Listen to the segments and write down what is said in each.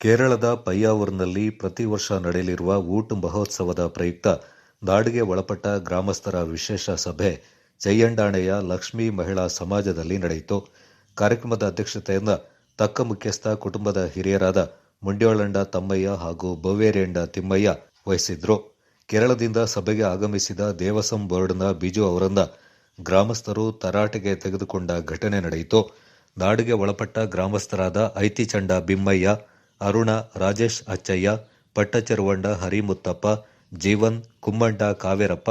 ಕೇರಳದ ಪಯ್ಯಾವೂರಿನಲ್ಲಿ ಪ್ರತಿ ವರ್ಷ ನಡೆಯಲಿರುವ ಊಟ ಮಹೋತ್ಸವದ ಪ್ರಯುಕ್ತ ದಾಡಿಗೆ ಒಳಪಟ್ಟ ಗ್ರಾಮಸ್ಥರ ವಿಶೇಷ ಸಭೆ ಜಯ್ಯಂಡಾಣೆಯ ಲಕ್ಷ್ಮೀ ಮಹಿಳಾ ಸಮಾಜದಲ್ಲಿ ನಡೆಯಿತು. ಕಾರ್ಯಕ್ರಮದ ಅಧ್ಯಕ್ಷತೆಯನ್ನು ತಕ್ಕ ಮುಖ್ಯಸ್ಥ ಕುಟುಂಬದ ಹಿರಿಯರಾದ ಮುಂಡ್ಯೋಳಂಡ ತಮ್ಮಯ್ಯ ಹಾಗೂ ಬವೇರೆಂಡ ತಿಮ್ಮಯ್ಯ ವಹಿಸಿದ್ರು. ಕೇರಳದಿಂದ ಸಭೆಗೆ ಆಗಮಿಸಿದ ದೇವಸಂ ಬೋರ್ಡ್ನ ಬಿಜು ಅವರನ್ನ ಗ್ರಾಮಸ್ಥರು ತರಾಟೆಗೆ ತೆಗೆದುಕೊಂಡ ಘಟನೆ ನಡೆಯಿತು. ನಾಡಿಗೆ ಒಳಪಟ್ಟ ಗ್ರಾಮಸ್ಥರಾದ ಐತಿಚಂಡ ಬಿಮ್ಮಯ್ಯ ಅರುಣ, ರಾಜೇಶ್ ಅಚ್ಚಯ್ಯ, ಪಟ್ಟಚೆರುವಂಡ ಹರಿಮುತ್ತಪ್ಪ, ಜೀವನ್, ಕುಮ್ಮಂಡ ಕಾವೇರಪ್ಪ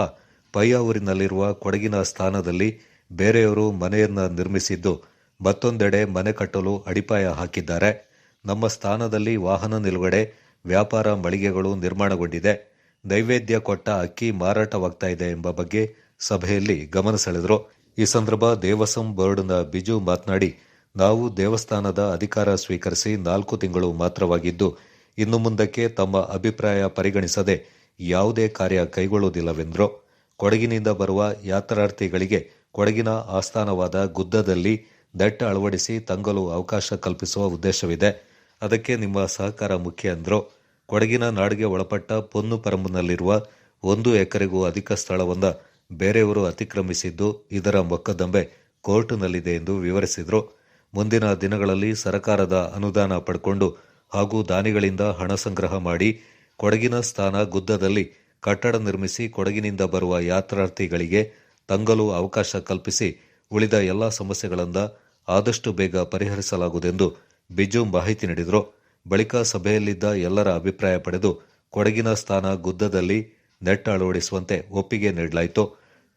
ಪಯ್ಯಾವೂರಿನಲ್ಲಿರುವ ಕೊಡಗಿನ ಸ್ಥಾನದಲ್ಲಿ ಬೇರೆಯವರು ಮನೆಯನ್ನು ನಿರ್ಮಿಸಿದ್ದು, ಮತ್ತೊಂದೆಡೆ ಮನೆ ಕಟ್ಟಲು ಅಡಿಪಾಯ ಹಾಕಿದ್ದಾರೆ. ನಮ್ಮ ಸ್ಥಾನದಲ್ಲಿ ವಾಹನ ನಿಲುಗಡೆ, ವ್ಯಾಪಾರ ಮಳಿಗೆಗಳು ನಿರ್ಮಾಣಗೊಂಡಿದೆ. ನೈವೇದ್ಯ ಕೊಟ್ಟ ಅಕ್ಕಿ ಮಾರಾಟವಾಗ್ತಾ ಇದೆ ಎಂಬ ಬಗ್ಗೆ ಸಭೆಯಲ್ಲಿ ಗಮನ ಸೆಳೆದರು. ಈ ಸಂದರ್ಭ ದೇವಸಂ ಬೋರ್ಡ್ನ ಬಿಜು ಮಾತನಾಡಿ ನಾವು ದೇವಸ್ಥಾನದ ಅಧಿಕಾರ ಸ್ವೀಕರಿಸಿ ನಾಲ್ಕು ತಿಂಗಳು ಮಾತ್ರವಾಗಿದ್ದು, ಇನ್ನು ಮುಂದಕ್ಕೆ ತಮ್ಮ ಅಭಿಪ್ರಾಯ ಪರಿಗಣಿಸದೆ ಯಾವುದೇ ಕಾರ್ಯ ಕೈಗೊಳ್ಳುವುದಿಲ್ಲವೆಂದರು, ಕೊಡಗಿನಿಂದ ಬರುವ ಯಾತ್ರಾರ್ಥಿಗಳಿಗೆ ಕೊಡಗಿನ ಆಸ್ಥಾನವಾದ ಗುದ್ದದಲ್ಲಿ ದಟ್ಟ ಅಳವಡಿಸಿ ತಂಗಲು ಅವಕಾಶ ಕಲ್ಪಿಸುವ ಉದ್ದೇಶವಿದೆ. ಅದಕ್ಕೆ ನಿಮ್ಮ ಸಹಕಾರ ಮುಖ್ಯ ಎಂದರು ಕೊಡಗಿನ ನಾಡಿಗೆ ಒಳಪಟ್ಟ ಪೊನ್ನು ಪರಂಬನಲ್ಲಿರುವ ಒಂದು ಎಕರೆಗೂ ಅಧಿಕ ಸ್ಥಳವನ್ನು ಬೇರೆಯವರು ಅತಿಕ್ರಮಿಸಿದ್ದು ಇದರ ಮೊಕದ್ದಮೆ ಕೋರ್ಟ್ನಲ್ಲಿದೆ ಎಂದು ವಿವರಿಸಿದರು. ಮುಂದಿನ ದಿನಗಳಲ್ಲಿ ಸರಕಾರದ ಅನುದಾನ ಪಡ್ಕೊಂಡು ಹಾಗೂ ದಾನಿಗಳಿಂದ ಹಣ ಸಂಗ್ರಹ ಮಾಡಿ ಕೊಡಗಿನ ಸ್ಥಾನ ಗುದ್ದದಲ್ಲಿ ಕಟ್ಟಡ ನಿರ್ಮಿಸಿ ಕೊಡಗಿನಿಂದ ಬರುವ ಯಾತ್ರಾರ್ಥಿಗಳಿಗೆ ತಂಗಲು ಅವಕಾಶ ಕಲ್ಪಿಸಿ ಉಳಿದ ಎಲ್ಲಾ ಸಮಸ್ಯೆಗಳನ್ನು ಆದಷ್ಟು ಬೇಗ ಪರಿಹರಿಸಲಾಗುವುದೆಂದು ಬಿಜು ಮಾಹಿತಿ ನೀಡಿದರು. ಬಳಿಕ ಸಭೆಯಲ್ಲಿದ್ದ ಎಲ್ಲರ ಅಭಿಪ್ರಾಯ ಪಡೆದು ಕೊಡಗಿನ ಸ್ಥಾನ ಗುದ್ದದಲ್ಲಿ ನೆಟ್ ಅಳವಡಿಸುವಂತೆ ಒಪ್ಪಿಗೆ ನೀಡಲಾಯಿತು.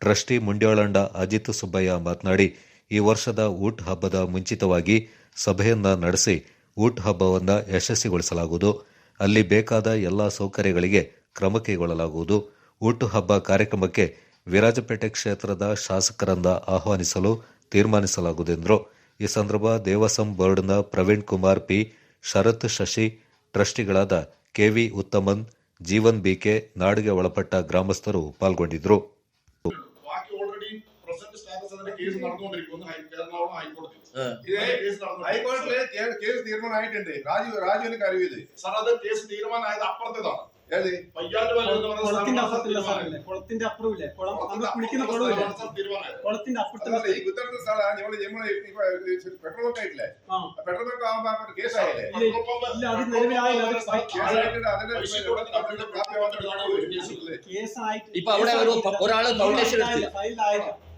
ಟ್ರಸ್ಟಿ ಮುಂಡ್ಯಾಳಂಡ ಅಜಿತ್ ಸುಬ್ಬಯ್ಯ ಮಾತನಾಡಿ ಈ ವರ್ಷದ ಊಟ್ ಹಬ್ಬದ ಮುಂಚಿತವಾಗಿ ಸಭೆಯನ್ನ ನಡೆಸಿ ಊಟ್ ಹಬ್ಬವನ್ನು ಯಶಸ್ವಿಗೊಳಿಸಲಾಗುವುದು. ಅಲ್ಲಿ ಬೇಕಾದ ಎಲ್ಲ ಸೌಕರ್ಯಗಳಿಗೆ ಕ್ರಮ ಕೈಗೊಳ್ಳಲಾಗುವುದು. ಊಟ ಹಬ್ಬ ಕಾರ್ಯಕ್ರಮಕ್ಕೆ ವಿರಾಜಪೇಟೆ ಕ್ಷೇತ್ರದ ಶಾಸಕರನ್ನ ಆಹ್ವಾನಿಸಲು ತೀರ್ಮಾನಿಸಲಾಗುವುದೆಂದರು. ಈ ಸಂದರ್ಭ ದೇವಸಂ ಬೋರ್ಡ್ನ ಪ್ರವೀಣ್ ಕುಮಾರ್ ಪಿ, ಶರತ್ ಶಶಿ, ಟ್ರಸ್ಟಿಗಳಾದ ಕೆವಿ ಉತ್ತಮನ್, ಜೀವನ್ ಬಿಕೆ ನಾಡಿಗೆ ಒಳಪಟ್ಟ ಗ್ರಾಮಸ್ಥರು ಪಾಲ್ಗೊಂಡಿದ್ದರು. കേസ് നടന്നുകൊണ്ടിരിക്കുന്നു എറണാകുളം ഹൈക്കോടതി. ഇതേ കേസ് നടന്നു. കേസ് തീരുമാനമായിട്ടുണ്ട്. രാജു രാജുവിന് കരുവിയത്. സാർ അത് കേസ് തീരുമാനമായത് അപ്പുറത്തേതാണ്. കുളത്തിന്റെ കുളം കുളിക്കുന്ന കുളത്തിന്റെ പെട്രോൾ പെട്രോൾ ഇല്ല അത് ഇപ്പൊ അവിടെ ഒരു ഒരാൾ ഫൗണ്ടേഷൻ ഫയലിലായില്ല.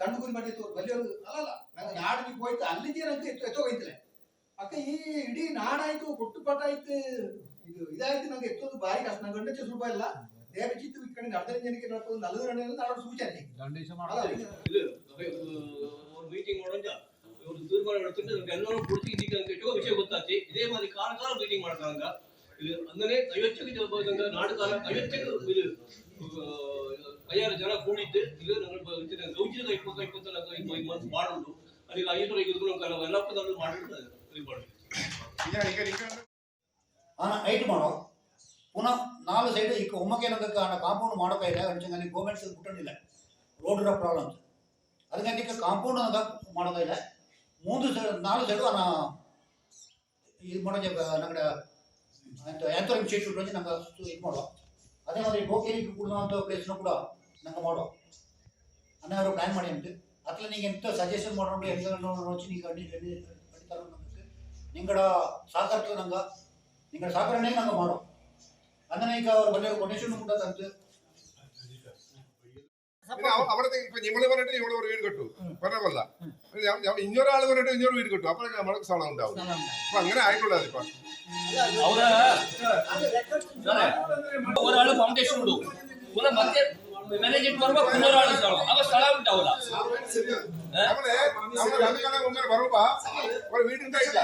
ದಂಡುಗುರಿ ಮಾಡಿ ಮಾಡಿತ್ತು ಬಲಿಯೋದು ಅಲ್ಲಲ್ಲ ನಂಗೆ ನಾಡಿಗೆ ಹೋಯ್ತು ಅಲ್ಲಿಗೆ ಏನಂತ ಎತ್ತೋ ಎತ್ತೋಗೈತಲೆ ಅಕ್ಕ ಈ ಇಡೀ ನಾಡಾಯ್ತು ಕೊಟ್ಟು ಪಟ್ಟಾಯ್ತು ಇದು ಇದಾಯ್ತು ನಂಗೆ ಎತ್ತೋದು ಬಾರಿ ಕಷ್ಟ. ನಂಗೆ ಗಂಡ ಚೂರು ರೂಪಾಯಿ ಇಲ್ಲ. ದೇವ ಚಿತ್ತು ಈ ಕಡೆ ಅರ್ಧ ಜನಕ್ಕೆ ನಡ್ಕೊಂಡು ನಲವತ್ತು ಗಂಟೆ ನಾಡೋದು ಸೂಚನೆ. ಗಂಡೇಶ ಒಂದು ಮೀಟಿಂಗ್ ಮಾಡೋಂಜ ಇವರು ದೂರ ಮಾಡಿ ಎಲ್ಲರೂ ಕುರ್ತಿ ಇದ್ದೀಗ ಅಂತ ವಿಷಯ ಗೊತ್ತಾಗ್ತಿ ಇದೇ ಮಾದರಿ ಕಾಲ ಕಾಲ ಮೀಟಿಂಗ್ ಮಾಡ್ತಾರಂಗ ಇದು ಅಂದ್ರೆ ಐವತ್ತಕ್ಕೆ ಹೋದಂಗ ನಾಡು ಕಾಲ ಐವತ್ತಕ್ಕೆ ಇದು ಐಯಾರು ಜನ ಕೂಡಿದ್ದು ಇದು ನಂಗೆ ಗೌಜಿದ ಇಪ್ಪತ್ತು ಇಪ್ಪತ್ತು ಮಂತ್ ಮಾಡುದು ಅದಕ್ಕೆ ಐದು ಇದು ನಾವು ಎಲ್ಲ ಪದಗಳು ಮಾಡಿದ್ರೆ ಇದು ಮಾಡಿ ಈಗ ಈಗ ಈಗ ಆನ ಐಟ್ ಮಾಡೋ ಪುನಃ ನಾಲ್ಕು ಸೈಡ್ ಈಗ ಒಮ್ಮಕ್ಕೇನದಕ್ಕೆ ಆನ ಕಾಂಪೌಂಡ್ ಮಾಡೋಕೆ ಇಲ್ಲ ಅಂಚಂಗೆ ಗೌರ್ಮೆಂಟ್ಸ್ ಬಿಟ್ಟಿಲ್ಲ ರೋಡ್ ಪ್ರಾಬ್ಲಮ್ಸ್ ಅದಕ್ಕೆ ಕಾಂಪೌಂಡ್ ಅದ ಮಾಡೋಕೆ ಇಲ್ಲ ಮೂರು ಸೈಡ್ ನಾಲ್ಕು ಸೈಡು ಆನ ಇದು ಮಾಡೋದು ನಂಗಡ ಅಂತ ಆ್ಯಂಥೋರಿಮ್ ಶೇಷೂಟ್ರಲ್ಲಿ ನಂಗೆ ಅಷ್ಟು ಇದು ಮಾಡುವ ಅದೇ ಮಾದರಿ ಗೋಕೇರಿ ಕುಡಿದಂಥ ಪ್ಲೇಸ್ನ ಕೂಡ ನಂಗೆ ಮಾಡುವ ಅನ್ನ ಅವರು ಪ್ಲ್ಯಾನ್ ಮಾಡಿ ಅಂತ ಅಟ್ಲ ನೀವು ಎಂತ ಸಜೆಷನ್ ಮಾಡೋದು ಎಂತ వచ్చి నీకు అన్ని పెడతారు ನಿಂಗಡ ಸಹಕರಿಸಲು ನಂಗೆ ನಿಂಗಡ ಸಹಕರಣೆ ನಂಗೆ ಮಾಡೋ ಅಂದ್ರೆ ಈಗ ಅವ್ರು ಬಂದರೆ ಕೊಟೇಶನ್ ಕೊಟ್ಟದಂತ അവിടത്തെ ഇപ്പൊ ഞമ്മള് പറഞ്ഞിട്ട് ഞമ്മള് ഒരു വീട് കിട്ടു പറഞ്ഞ കൊല്ല ഇഞ്ഞൊരാൾ പറഞ്ഞിട്ട് ഇഞ്ഞൊരു വീട് കിട്ടും അപ്പൊ നമുക്ക് സ്ഥലം ഉണ്ടാവും അപ്പൊ അങ്ങനെ ആയിക്കൊള്ളാതിപ്പോ ಅವರ ಅವರಾಳು ಫೌಂಡೇಶನ್ ಉಡು ಪುನಃ ಮತ್ತೆ ಮ್ಯಾನೇಜ್ ಇಟ್ಟು ಬರುವ ಪುನರಾಳು ಸ್ಥಳ ಅವ ಸ್ಥಳ ಉಂಟು ಅವರ ಬರುವ ಅವ್ರ ವೀಡಿಂದ ಇಲ್ಲ